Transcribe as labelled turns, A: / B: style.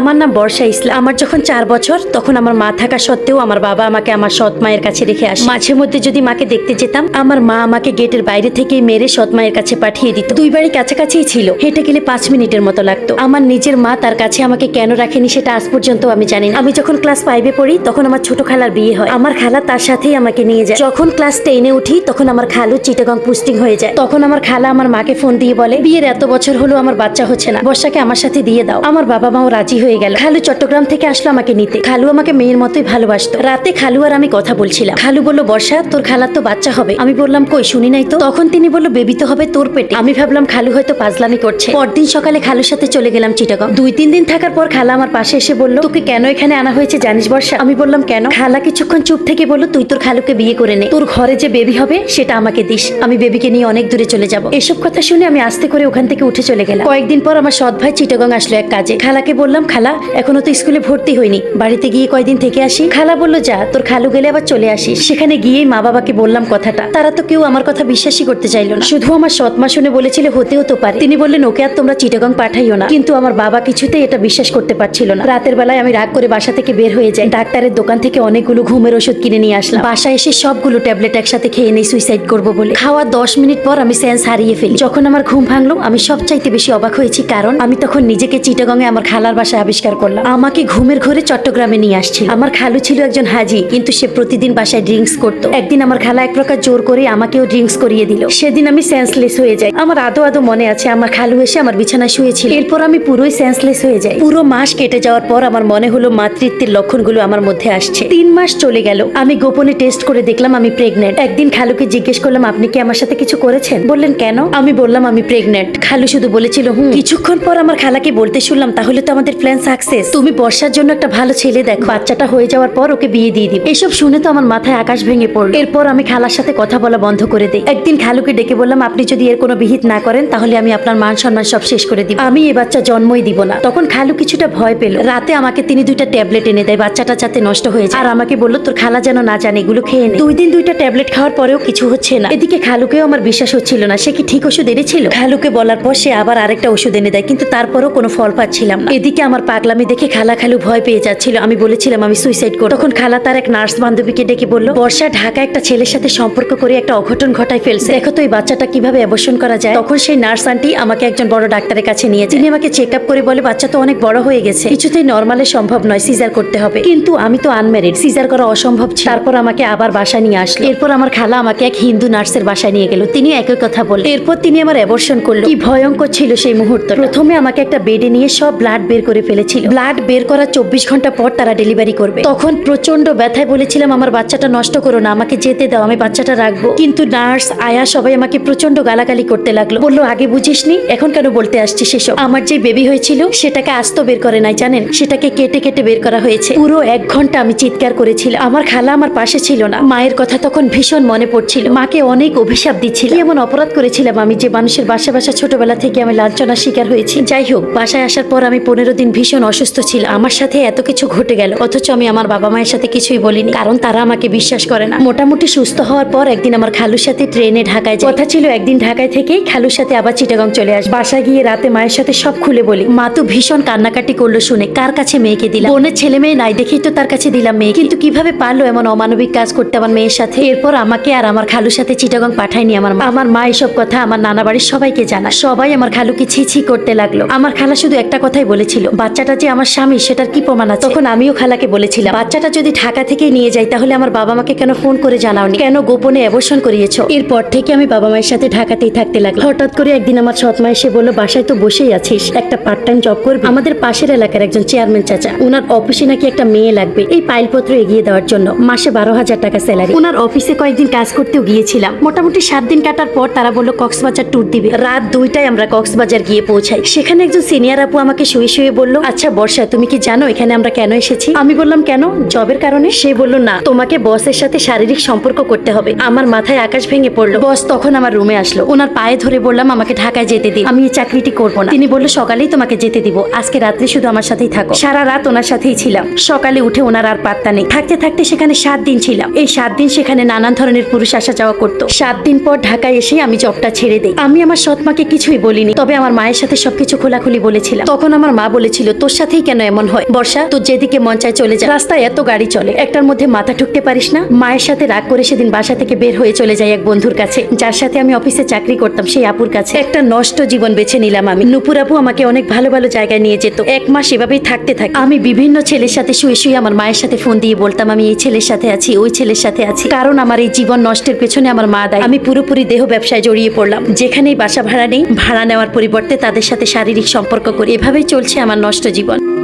A: আমার নাম বর্ষা ইসলাম। আমার যখন চার বছর, তখন আমার মা থাকা সত্ত্বেও আমার বাবা আমাকে আমার সৎ মায়ের কাছে রেখে আসে। মাঝে মধ্যে যদি মাকে দেখতে যেতাম, আমার মা আমাকে গেটের বাইরে থেকে মেরে সৎ মায়ের কাছে পাঠিয়ে দিত। দুই বাড়ি কাছাকাছিই ছিল। হেঁটে গেলে পাঁচ মিনিটের মতো লাগতো। আমার নিজের মা তার কাছে আমাকে কেন রাখেনি সেটা আজ পর্যন্ত আমি জানি না। আমি যখন ক্লাস ফাইভে পড়ি, তখন আমার ছোট খালার বিয়ে হয়। আমার খালা তার সাথেই আমাকে নিয়ে যায়। যখন ক্লাস টেনে উঠি, তখন আমার খালু চিটাগং পোস্টিং হয়ে যায়। তখন আমার খালা আমার মাকে ফোন দিয়ে বলে, বিয়ের এত বছর হলো, আমার বাচ্চা হচ্ছে না। বর্ষাকে আমার সাথে দিয়ে দাও। আমার বাবা মাও রাজি হয়ে গেল। খালু চট্টগ্রাম থেকে আসলো আমাকে নিতে। খালু আমাকে মেয়ের মতোই ভালোবাসতো। রাতে খালু আর আমি কথা বলছিলাম। খালু বলল, বর্ষা, তোর খালার তো বাচ্চা হবে। আমি বললাম, কই, শুনি নাই তো? তখন তিনি বলল, বেবি তো হবে তোর পেটে। আমি ভাবলাম, খালু হয়তো পাজলামি করছে। পরদিন সকালে খালুর সাথে চলে গেলাম চিটাগং। দুই, তিন দিন থাকার পর খালা আমার পাশে এসে বলল, তোকে কেন এখানে আনা হয়েছে জানিস বর্ষা? আমি বললাম, কেন? খালা কিছুক্ষণ চুপ থেকে বলল, তুই তোর খালুকে বিয়ে করে নে। তোর ঘরে যে বেবি হবে, সেটা আমাকে দিস। আমি বেবিকে নিয়ে অনেক দূরে চলে যাব। এসব কথা শুনে আমি আস্তে করে ওখান থেকে উঠে চলে গেলাম। কয়েকদিন পর আমার সৎ ভাই চিটাগং আসলো এক কাজে। খালাকে বললাম খালা, এখনও তো স্কুলে ভর্তি হয়নি। বাড়িতে গিয়ে কয়দিন থেকে আসি? খালা বলল, যা, তোর খালু গেলে আবার চলে আসিস। সেখানে গিয়েই মা বাবাকে বললাম কথাটা। তারা তো কেউ আমার কথা বিশ্বাসই করতে চাইলো না। শুধু আমার সৎমা শুনে বলেছিল, হতে হতে পারে। তিনি বললেন, ওকে আর তোমরা চিটাগং পাঠাইও না। কিন্তু আমার বাবা কিছুতেই এটা বিশ্বাস করতে পারছিল না। রাতের বেলায় আমি রাগ করে বাসা থেকে বের হয়ে যাই। ডাক্তারের দোকান থেকে অনেকগুলো ঘুমের ওষুধ কিনে নিয়ে আসলাম। বাসায় এসে সবগুলো ট্যাবলেট একসাথে খেয়ে নেই সুইসাইড করব বলে। খাওয়া দশ মিনিট পর আমি সেন্স হারিয়ে ফেলি। যখন আমার ঘুম ভাঙলো, আমি সবচাইতে বেশি অবাক হয়েছি। কারণ আমি তখন নিজেকে চিটাগংয়ে আমার খালার বাসায় আবিষ্কার করলাম। আমাকে ঘুমের ঘরে চট্টগ্রামে নিয়ে আসছিল। আমার খালু ছিল একজন হাজি, কিন্তু সে প্রতিদিন বাসায় ড্রিঙ্কস করতো। একদিন আমার খালা এক প্রকার জোর করে আমাকেও ড্রিঙ্কস করিয়ে দিল। সেদিন আমি সেন্সলেস হয়ে যাই। আমার আদো আদো মনে আছে, আমার খালু এসে আমার বিছানায় শুয়েছিল। এরপর আমি পুরোই সেন্সলেস হয়ে যাই। পুরো মাস কেটে যাওয়ার পর আমার মনে হলো মাতৃত্বের লক্ষণগুলো আমার মধ্যে আসছে। তিন মাস চলে গেল। আমি গোপনে টেস্ট করে দেখলাম আমি প্রেগনেন্ট একদিন খালুকে জিজ্ঞেস করলাম, আপনি কি আমার সাথে কিছু করেছেন? বললেন, কেন? আমি বললাম, আমি প্রেগনেন্ট খালু শুধু বলেছিল, হুম। কিছুক্ষণ পর আমার খালাকে বলতে শুনলাম, তাহলে তো আমাদের প্ল্যান সাকসেস তুমি বর্ষার জন্য একটা ভালো ছেলে দেখো। বাচ্চাটা হয়ে যাওয়ার পর ওকে বিয়ে দিয়ে দিবে। এসব শুনে তো আমার মাথায় আকাশ ভেঙে পড়ল। এরপর আমি খালার সাথে কথা বলা বন্ধ করে দিই। একদিন খালুকে ডেকে বললাম, আপনি যদি এর কোনো বিহিত না করেন, তাহলে আমি আপনার মান সম্মান সব শেষ করে দিব। আমি এই বাচ্চা জন্মই দিব না। তখন খালু কিছুটা ভয় পেল। রাতে আমাকে তিনি দুইটা ট্যাবলেট এনে দেয়। বাচ্চাটা যাতে নষ্ট হয়ে যায়। আর আমাকে বলল, তোর খালা যেন না জানে, এগুলো খেয়ে নে। দুই দিন দুইটা ট্যাবলেট খাওয়ার পরেও কিছু হচ্ছে না। এদিকে খালুকেও আমার বিশ্বাস হচ্ছিল না। সে কি ঠিক ওষুধ এনেছিল? খালুকে বলার পর সে আবার আরেকটা ওষুধ এনে দেয়, কিন্তু তারপরও কোনো ফল পাচ্ছিলাম না। এদিকে আমার পাগলামি দেখে খালা খালু ভয় পেয়ে যাচ্ছিল। আমি বলেছিলাম, আমি সুইসাইড করব। তখন খালা তার এক নার্স বান্ধবীকে ডেকে বলল, বর্ষা ঢাকা একটা ছেলের সাথে সম্পর্ক করে একটা অঘটন ঘটায় ফেলছে। দেখো তো এই বাচ্চাটা কীভাবে অবসন করা যায়? তখন সেই নার্স আন্টি আমাকে একজন বড় ডাক্তারের কাছে নিয়ে। তিনি আমাকে চেক আপ করে বলে, বাচ্চা তো অনেক বড় হয়ে গেছে। কিছুতেই নর্মালে সম্ভব নয় সিজার করতে হবে। কিন্তু আমি তো আনম্যারিড সিজার করা অসম্ভব ছিল। তারপর আমাকে আবার বাসায় নিয়ে আসলো। এরপর আমার খালা আমাকে এক হিন্দু নার্সের বাসায় নিয়ে গেল। তিনি একই কথা বললেন এরপর তিনি আমার অ্যাবর্শন করল। কি ভয়ঙ্কর ছিল সেই মুহূর্ত। প্রথমে আমাকে একটা বেডে নিয়ে সব ব্লাড বের করে ফেলেছিল। ব্লাড বের করার চব্বিশ ঘণ্টা পর তারা ডেলিভারি করবে। তখন প্রচণ্ড ব্যথায় বলেছিলাম, আমার বাচ্চাটা নষ্ট করো না, আমাকে যেতে দাও, আমি বাচ্চাটা রাখব। কিন্তু নার্স আয়া সবাই আমাকে প্রচণ্ড গালাগালি করতে লাগল। বলল, আগে বুঝিসনি, এখন কেন বলতে আসছি সেসব আমার যে বেবি হয়েছিল, সেটাকে আস্ত বের করে নাই, জানেন? সেটাকে কেটে কেটে বের করা হয়েছে। পুরো এক ঘণ্টা আমি চিৎকার করেছিলাম। আমার খালা আমার পাশে ছিল না। মায়ের কথা তখন ভীষণ মনে পড়ছিল। মাকে অনেক অভিশাপ দিচ্ছিল। এমন অপরাধ করেছিলাম আমি যে মানুষের বাসা বাসা ছোটবেলা থেকে আমি লাঞ্ছনার শিকার হয়েছি। যাই হোক, বাসায় আসার পর আমি পনেরো দিন ভীষণ অসুস্থ ছিল। আমার সাথে এত কিছু ঘটে গেল। অথচ আমি আমার বাবা মায়ের সাথে কিছুই বলিনি। কারণ তারা আমাকে বিশ্বাস করে না। মোটামুটি সুস্থ হওয়ার পর একদিন আমার খালুর সাথে ট্রেনে ঢাকায়। কথা ছিল একদিন ঢাকায় থেকেই খালুর সাথে আবার চিটাগং চলে আস। বাসায় গিয়ে রাতে মায়ের সাথে সব খুলে বলি। মা তো ভীষণ কান্নাকাটি করল শুনে। কার কাছে মেয়েকে দিলাম? বোনের ছেলে মেয়ে নাই দেখেই তো তার কাছে দিলাম মেয়ে কিন্তু কীভাবে পারল এমন অমানবিক কাজ করতে আমার মেয়ের সাথে? এরপর আমাকে আর আমার খালুর সাথে চিটাগং পাঠায়নি আমার মা। আমার মা এসব কথা আমার নানা বাড়ির সবাইকে জানা সবাই আমার খালুকে ছি ছি করতে লাগল। আমার খালা শুধু একটা কথাই বলেছিল। বাচ্চাটা যে আমার স্বামী, সেটার কি প্রমাণ আছে? তখন আমিও খালাকে বলেছিলাম, বাচ্চাটা যদি ঢাকা থেকে নিয়ে যাই তাহলে আমার বাবা মাকে কেন ফোন করে জানাওনি? কেন গোপনে অবসন করিয়েছো? এরপর থেকে আমি বাবা মায়ের সাথে ঢাকাতেই থাকতে লাগল হঠাৎ করে একদিন আমার সৎ মা এসে বলল, বাসায় তো বসেই আছিস, একটা পার্ট টাইম জব করবি? আমাদের পাশের এলাকার একজন চেয়ারম্যান চাচা ওনার অফিসে নাকি একটা মেয়ে লাগবে, এই ফাইলপত্র এগিয়ে দেওয়ার জন্য, মাসে বারো হাজার টাকা স্যালারি ওনার অফিসে কয়েকদিন কাজ করতেও গিয়েছিলাম। মোটামুটি সাত দিন কাটার পর তারা বলল, কক্সবাজার ট্যুর দিবে। রাত দুইটায় আমরা কক্সবাজার গিয়ে পৌঁছাই। সেখানে একজন সিনিয়র আপু আমাকে শুয়ে শুয়ে বলল আচ্ছা বর্ষা, তুমি কি জানো এখানে আমরা কেন এসেছি? আমি বললাম, কেন? জবের কারণে? সে বলল, না, তোমাকে বসের সাথে শারীরিক সম্পর্ক করতে হবে। আমার মাথায় আকাশ ভেঙে পড়ল। বস তখন আমার রুমে আসলো। ওনার পায়ে ধরে বললাম, আমাকে ঢাকায় যেতে দিন। আমি এই চাকরিটি করব না। তিনি বলল, সকালেই তোমাকে যেতে দিব। আজকে রাত্রে শুধু আমার সাথেই থাকো। সারা রাত ওনার সাথেই ছিলাম। সকালে উঠে ওনার আর পাত্তা নেই। থাকতে থাকতে সেখানে সাত দিন ছিলাম। এই সাত দিন সেখানে নানান ধরনের পুরুষ আসা যাওয়া করতো। সাত দিন পর ঢাকায় এসে আমি জবটা ছেড়ে দিই। আমি আমার সৎ মাকে কিছুই বলিনি। তবে আমার মায়ের সাথে সবকিছু খোলাখুলি বলেছিলাম। তখন আমার মা বলেছিল তোর সাথেই কেন এমন হয়? বর্ষা, তোর যেদিকে মন চায় চলে যায় রাস্তায় এত গাড়ি চলে, একটার মধ্যে মাথা ঠুকতে পারিস না? মায়ের সাথে রাগ করে সেদিন বাসা থেকে বের হয়ে চলে যাই এক বন্ধুর কাছে। যার সাথে আমি অফিসে চাকরি করতাম, সেই আপুর কাছে। একটা নষ্ট জীবন বেছে নিলাম আমি। নুপুর আপু আমাকে অনেক ভালো ভালো জায়গায় নিয়ে যেত। এক মাস এভাবেই থাকতে থাকি। আমি বিভিন্ন ছেলের সাথে শুয়ে শুয়ে আমার মায়ের সাথে ফোন দিয়ে বলতাম, আমি এই ছেলের সাথে আছি, ওই ছেলের সাথে আছি। কারণ আমার এই জীবন নষ্টের পেছনে আমার মা দেয়। আমি পুরোপুরি দেহ ব্যবসায় জড়িয়ে পড়লাম। যেখানেই বাসা ভাড়া নেই, ভাড়া নেওয়ার পরিবর্তে তাদের সাথে শারীরিক সম্পর্ক করি। এভাবেই চলছে আমার নষ্ট জীবন।